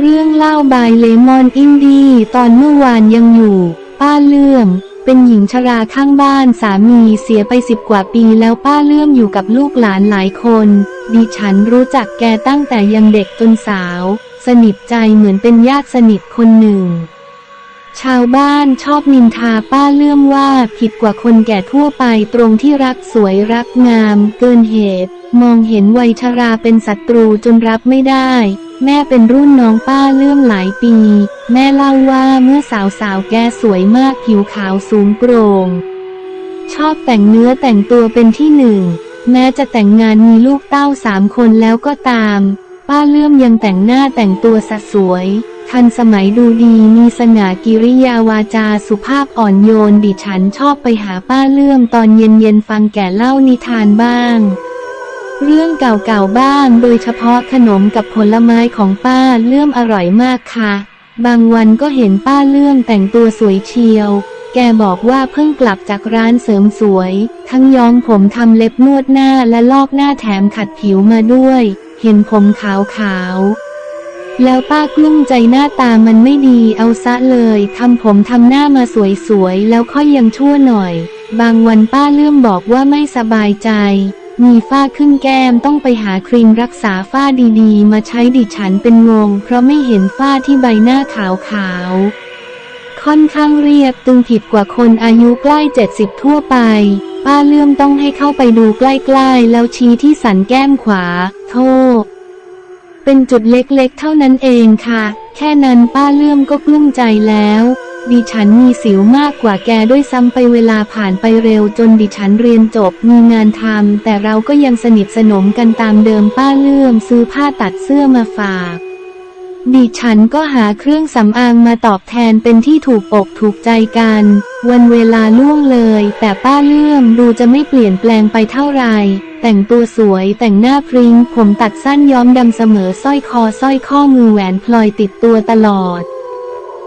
เรื่องเล่าบายเลมอนอินดี้ตอนเมื่อวานยังอยู่ ป้าเลื่อม เป็นหญิงชราข้างบ้านสามีเสียไปสิบกว่าปีแล้วป้าเลื่อมอยู่กับลูกหลานหลายคน ดิฉันรู้จักแกตั้งแต่ยังเด็กจนสาว สนิทใจเหมือนเป็นญาติสนิทคนหนึ่ง ชาวบ้านชอบนินทาป้าเลื่อมว่าผิดกว่าคนแก่ทั่วไปตรงที่รักสวยรักงาม เกินเหตุ มองเห็นวัยชราเป็นศัตรูจนรับไม่ได้ แม่เป็นรุ่นน้องป้าเลื่อมหลายปี แม่เล่าว่าเมื่อสาวสาวแกสวยมากผิวขาวสูงโปร่ง ชอบแต่งเนื้อแต่งตัวเป็นที่หนึ่ง แม้จะแต่งงานมีลูกเต้าสามคนแล้วก็ตาม ป้าเลื่อมยังแต่งหน้าแต่งตัวสะสวย ทันสมัยดูดีมีสง่ากิริยาวาจาสุภาพอ่อนโยนดิฉันชอบไปหาป้าเลื่อมตอนเย็นๆฟังแก่เล่านิทานบ้าง เรื่องเก่าๆบ้างโดยเฉพาะขนมกับผลไม้ของป้าเลื่อมอร่อยมากค่ะ บางวันก็เห็นป้าเลื่อมแต่งตัวสวยเชียว แกบอกว่าเพิ่งกลับจากร้านเสริมสวย ทั้งย้อมผมทำเล็บนวดหน้าและลอกหน้าแถมขัดผิวมาด้วย เห็นผมขาวๆแล้วป้ากลุ้มใจหน้าตามันไม่ดีเอาซะเลยทำผมทำหน้ามาสวยๆ แล้วค่อยยังชั่วหน่อย บางวันป้าเลื่อมบอกว่าไม่สบายใจ มีฝ้าขึ้นแก้มต้องไปหาครีมรักษาฝ้าดีๆ มาใช้ดิฉันเป็นงง เพราะไม่เห็นฝ้าที่ใบหน้าขาวๆ ค่อนข้างเรียบตึงผิดกว่าคนอายุใกล้ 70 ทั่วไป ป้าเลื่อมต้องให้เข้าไปดูใกล้ๆ แล้วชี้ที่สันแก้มขวา โทษ เป็นจุดเล็กๆ เท่านั้นเองค่ะ แค่นั้นป้าเลื่อมก็กลุ้มใจแล้ว ดิฉันมีสิวมากกว่าแกด้วยซ้ำไปเวลาผ่านไปเร็วจนดิฉันเรียนจบมีงานทำแต่เราก็ยังสนิทสนมกันตามเดิมป้าเลื่อมซื้อผ้าตัดเสื้อมาฝาก ดิฉันก็หาเครื่องสำอางมาตอบแทนเป็นที่ถูกอกถูกใจกัน วันเวลาล่วงเลย แต่ป้าเลื่อมดูจะไม่เปลี่ยนแปลงไปเท่าไหร่แต่งตัวสวยแต่งหน้าพริ้งผมตัดสั้นย้อมดำเสมอสร้อยคอสร้อยข้อมือแหวนพลอยติดตัวตลอด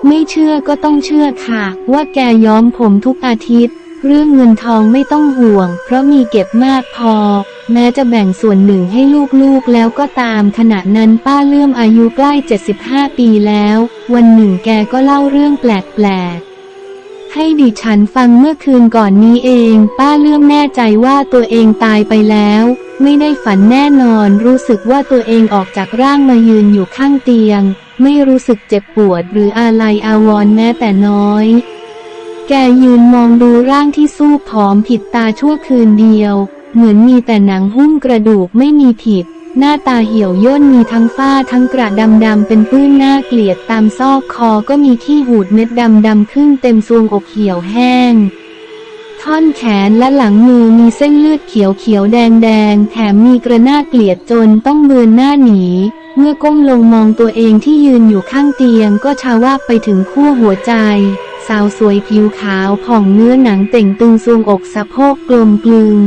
ไม่เชื่อก็ต้องเชื่อค่ะ ว่าแกย้อมผมทุกอาทิตย์ เรื่องเงินทองไม่ต้องห่วง เพราะมีเก็บมากพอ แม้จะแบ่งส่วนหนึ่งให้ลูกๆแล้วก็ตามขณะนั้นป้าเลื่อมอายุใกล้ 75 ปีแล้ว วันหนึ่งแกก็เล่าเรื่องแปลกๆ ให้ดิฉันฟังเมื่อคืนก่อนนี้เอง ป้าเลื่อมแน่ใจว่าตัวเองตายไปแล้ว ไม่ได้ฝันแน่นอนรู้สึกว่าตัวเองออกจากร่างมายืนอยู่ข้างเตียง ไม่รู้สึกเจ็บปวดหรืออะไรอาวรณ์แม้แต่น้อย แกยืนมองดูร่างที่สู้ผอมผิดตาชั่วคืนเดียว เหมือนมีแต่หนังหุ้มกระดูกไม่มีผิด หน้าตาเหี่ยวย่นมีทั้งฝ้าทั้งกระดำดำเป็นปื้นหน้าเกลียดตามซอกคอก็มีขี้หูดเม็ดดำดำขึ้นเต็มซวงอกเหี่ยวแห้ง ท่อนแขนและหลังมือมีเส้นเลือดเขียวเขียวแดงแดงแถมมีกระหน้าเกลียดจนต้องเบือนหน้าหนี เมื่อก้มลงมองตัวเองที่ยืนอยู่ข้างเตียงก็ชาวาบไปถึงขั้วหัวใจ สาวสวยผิวขาวผ่องเนื้อหนังเต่งตึงทรวงอกสะโพกกลมกลึง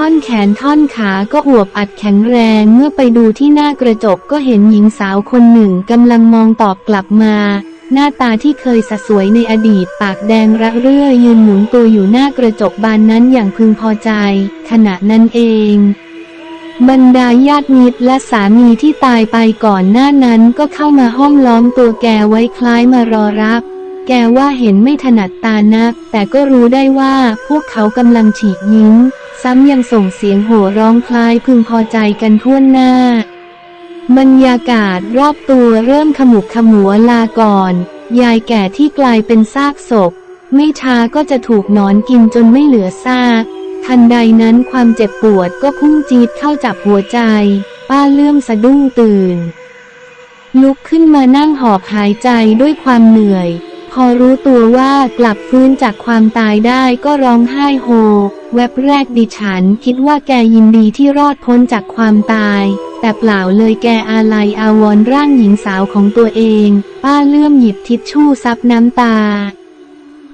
ท่อนแขนท่อนขาก็อวบอัดแข็งแรงเมื่อไปดูที่หน้ากระจกก็เห็นหญิงสาวคนหนึ่งกำลังมองตอบกลับมา หน้าตาที่เคยสะสวยในอดีตปากแดงระเรื่อยืนหมุนตัวอยู่หน้ากระจกบานนั้นอย่างพึงพอใจ ขณะนั้นเองบรรดาญาติมิตรและสามีที่ตายไปก่อนหน้านั้นก็เข้ามาห้อมล้อมตัวแกไว้คล้ายมารอรับ แกว่าเห็นไม่ถนัดตานัก แต่ก็รู้ได้ว่าพวกเขากำลังฉีกยิ้ม ซ้ำยังส่งเสียงโห่ร้องคล้ายพึงพอใจกันทั่วหน้า บรรยากาศรอบตัวเริ่มขมุกขมัวลาก่อน ยายแก่ที่กลายเป็นซากศพ ไม่ช้าก็จะถูกนอนกินจนไม่เหลือซาก ทันใดนั้นความเจ็บปวดก็พุ่งจี๊ดเข้าจับหัวใจ ป้าเลื่อมสะดุ้งตื่น ลุกขึ้นมานั่งหอบหายใจด้วยความเหนื่อย อรู้ตัวว่ากลับฟื้นจากความตายได้ก็ร้องไห้โฮ แวบแรกดิฉันคิดว่าแกยินดีที่รอดพ้นจากความตาย แต่เปล่าเลยแกอาลัยอาวรร่างหญิงสาวของตัวเอง ป้าเลื่อมหยิบทิชชู่ซับน้ำตา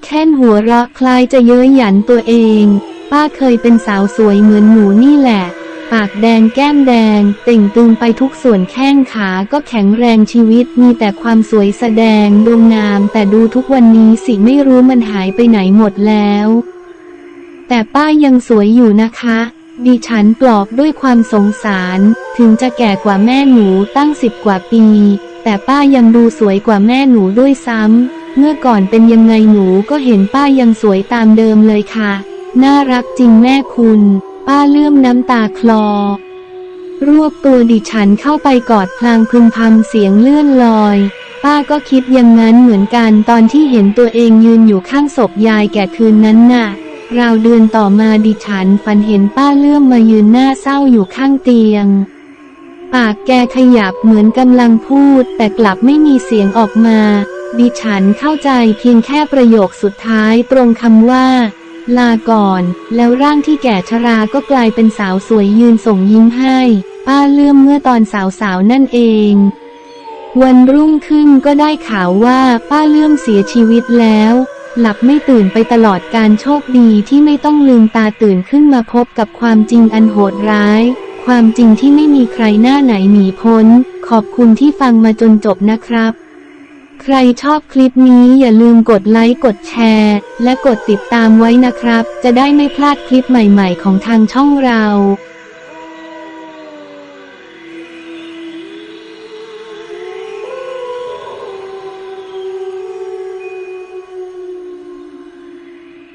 แค่นหัวเราะคลายจะเย้ยหยันตัวเอง ป้าเคยเป็นสาวสวยเหมือนหนูนี่แหละ ปากแดงแก้มแดงเต่งตึงไปทุกส่วนแข้งขาก็แข็งแรงชีวิตมีแต่ความสวยแสดงดวงงาม แต่ดูทุกวันนี้สิไม่รู้มันหายไปไหนหมดแล้ว แต่ป้ายังสวยอยู่นะคะดิฉันปลอบด้วยความสงสาร ถึงจะแก่กว่าแม่หนูตั้งสิบกว่าปี แต่ป้ายังดูสวยกว่าแม่หนูด้วยซ้ำ เมื่อก่อนเป็นยังไงหนูก็เห็นป้ายังสวยตามเดิมเลยค่ะ น่ารักจริงแม่คุณ ป้าเลื่อมน้ำตาคลอ รวบตัวดิฉันเข้าไปกอดพลางพึมพำเสียงเลื่อนลอย ป้าก็คิดอย่างนั้นเหมือนกันตอนที่เห็นตัวเองยืนอยู่ข้างศพยายแก่คืนนั้นน่ะ ราวเดือนต่อมาดิฉันฝันเห็นป้าเลื่อมมายืนหน้าเศร้าอยู่ข้างเตียง ปากแกขยับเหมือนกำลังพูด แต่กลับไม่มีเสียงออกมา ดิฉันเข้าใจเพียงแค่ประโยคสุดท้ายตรงคำว่า ลาก่อน แล้วร่างที่แก่ชราก็กลายเป็นสาวสวยยืนส่งยิ้มให้ ป้าเลื่อมเมื่อตอนสาวๆนั่นเอง วันรุ่งขึ้นก็ได้ข่าวว่าป้าเลื่อมเสียชีวิตแล้ว หลับไม่ตื่นไปตลอดการโชคดีที่ไม่ต้องลืมตาตื่นขึ้นมาพบกับความจริงอันโหดร้าย ความจริงที่ไม่มีใครหน้าไหนหนีพ้น ขอบคุณที่ฟังมาจนจบนะครับ ใครชอบคลิปนี้อย่าลืมกดไลค์กดแชร์ และกดติดตามไว้นะครับ จะได้ไม่พลาดคลิปใหม่ๆของทางช่องเรา